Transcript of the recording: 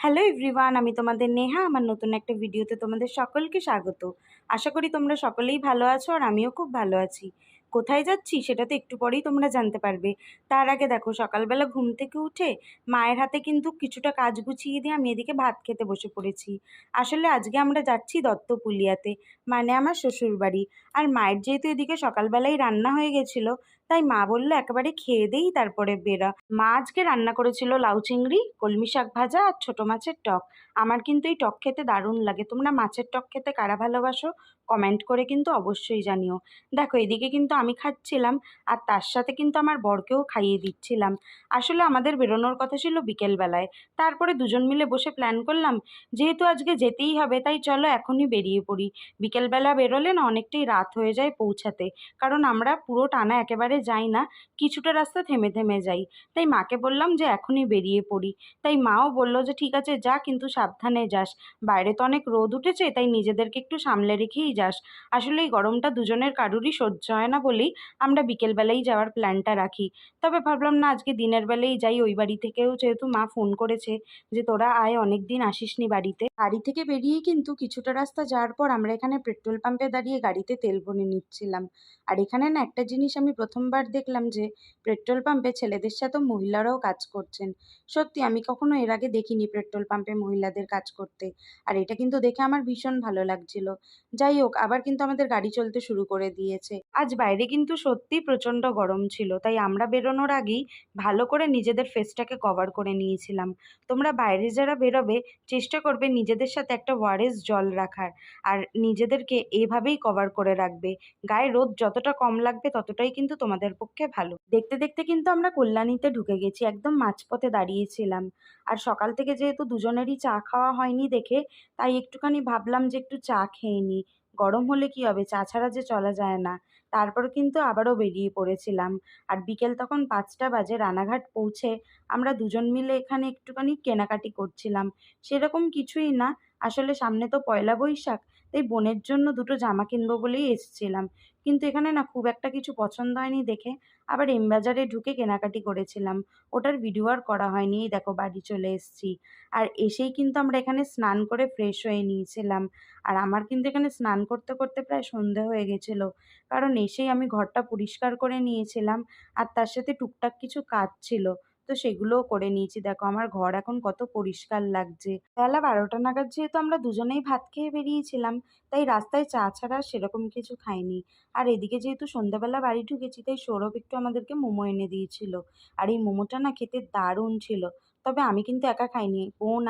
Hello everyone আমি তোমাদের নেহা, আমার নতুন একটা ভিডিওতে তোমাদের সকলকে স্বাগত। আশা করি তোমরা সকলেই ভালো আছো আর আমিও খুব ভালো আছি। কোথায় যাচ্ছি সেটা তো একটু পরেই তোমরা জানতে পারবে। তার আগে দেখো, সকালবেলা ঘুম থেকে উঠে মায়ের হাতে কিন্তু কিছুটা কাজ গুছিয়ে দিয়ে আমি এদিকে ভাত খেতে বসে পড়েছি। আসলে আজকে আমরা যাচ্ছি দত্তপুলিয়াতে মানে আমার শ্বশুর বাড়ি আর মায়ের যেহেতু এদিকে সকালবেলাই রান্না হয়ে গেছিল, তাই মা বলল একেবারে খেয়ে দেই, তারপরে বেরা। মা আজকে রান্না করেছিল লাউ চিংড়ি, কলমি শাক ভাজা আর ছোটো মাছের টক। আমার কিন্তু এই টক খেতে দারুণ লাগে। তোমরা মাছের টক খেতে কারা ভালোবাসো? কমেন্ট করে কিন্তু অবশ্যই জানিও। দেখো, এদিকে কিন্তু আমি খাচ্ছিলাম আর তার সাথে কিন্তু আমার বরকেও খাইয়ে দিচ্ছিলাম। আসলে আমাদের বেরোনোর কথা ছিল বিকেলবেলায় তারপরে দুজন মিলে বসে প্ল্যান করলাম, যেহেতু আজকে যেতেই হবে, তাই চলো এখনই বেরিয়ে পড়ি। বিকেলবেলা বেরোলে না অনেকটাই রাত হয়ে যায় পৌঁছাতে, কারণ আমরা পুরো টানা একেবারে যাই না, কিছুটা রাস্তা থেমে থেমে যাই। তাই মাকে বললাম যে, এখনই বেরিয়ে পড়ি। তাই মাও বলল যে, ঠিক আছে, যা, কিন্তু সাবধানে যাস। বাইরে তো অনেক রোদ উঠেছে, তাই নিজেদেরকে একটু সামলে রেখেই যাস। আসলে এই গরমটা দুজনের কারুরই সহ্য হয় না বলেই আমরা বিকেলবেলাই যাওয়ার প্ল্যানটা রাখি। তবে ভাবলাম, না, আজকে দিনের বেলায় যাই, ওই বাড়ি থেকেও যেহেতু মা ফোন করেছে যে, তোরা আয় অনেক দিন আসিসনি বাড়িতে। বাড়ি থেকে বেরিয়ে কিন্তু কিছুটা রাস্তা যাওয়ার পর আমরা এখানে পেট্রোল পাম্পে দাঁড়িয়ে গাড়িতে তেল ভরে নিচ্ছিলাম। আর এখানে না, একটা জিনিস আমি প্রথমবার দেখলাম যে পেট্রোল পাম্পে ছেলেদের সাথে মহিলারাও কাজ করছেন। সত্যি, আমি কখনো এর আগে দেখিনি পেট্রোল পাম্পে মহিলাদের কাজ করতে। আর এটা কিন্তু দেখে আমার ভীষণ ভালো লাগছিল। যাই হোক, আবার কিন্তু আমাদের গাড়ি চলতে শুরু করে দিয়েছে। আজ বাইরে কিন্তু সত্যি প্রচণ্ড গরম ছিল। তাই আমরা বেরোনোর আগেই ভালো করে নিজেদের ফেসটাকে কভার করে নিয়েছিলাম। তোমরা বাইরে যারা বেরোবে, চেষ্টা করবে নিজেদের সাথে একটা ওয়ারেস জল রাখার। আর নিজেদেরকে এভাবেই কভার করে রাখবে। গায়ে রোদ যতটা কম লাগবে, ততটাই কিন্তু তোমাদের পক্ষে ভালো। দেখতে দেখতে কিন্তু আমরা কল্যাণীতে ঢুকে গেছি, একদম মাঝপথে দাঁড়িয়েছিলাম। আর সকাল থেকে যেহেতু দুজনেরই চা খাওয়া হয়নি দেখে, তাই একটুখানি ভাবলাম যে একটু চা খেয়ে নিই। গরম হলে কি হবে? চা ছাড়া যে চলা যায় না। তারপর কিন্তু আবারও বেরিয়ে পড়েছিলাম। আর বিকেল তখন পাঁচটা বাজে, রানাঘাট পৌঁছে আমরা দুজন মিলে এখানে একটুখানি কেনাকাটি করছিলাম। সেরকম কিছুই না। আসলে সামনে তো পয়লা বৈশাখ, তাই বোনের জন্য দুটো জামা কিনবো বলেই এসেছিলাম। কিন্তু এখানে না খুব একটা কিছু পছন্দ হয়নি দেখে, আবার এমবাজারে ঢুকে কেনাকাটি করেছিলাম। ওটার ভিডিও আর করা হয়নি দেখো বাড়ি চলে এসেছি। আর এসেই কিন্তু আমরা এখানে স্নান করে ফ্রেশ হয়ে নিয়েছিলাম। আর আমার কিন্তু এখানে স্নান করতে করতে প্রায় সন্ধে হয়ে গেছিল। কারণ এসেই আমি ঘরটা পরিষ্কার করে নিয়েছিলাম, আর তার সাথে টুকটাক কিছু কাজ ছিল। তো সেগুলোও করে নিয়েছি। দেখো আমার ঘর এখন কত পরিষ্কার লাগছে। বেলা বারোটা নাগাদ যেহেতু আমরা দুজনেই ভাত খেয়ে বেরিয়েছিলাম, তাই রাস্তায় চা ছাড়া সেরকম কিছু খাইনি। আর এদিকে যেহেতু সন্ধ্যাবেলা বাড়ি ঢুকেছি, তাই সৌরভ একটু আমাদেরকে মোমো এনে দিয়েছিল। আর এই মোমোটা না খেতে দারুণ ছিল। তবে আমি কিন্তু একা খাইনি। বোন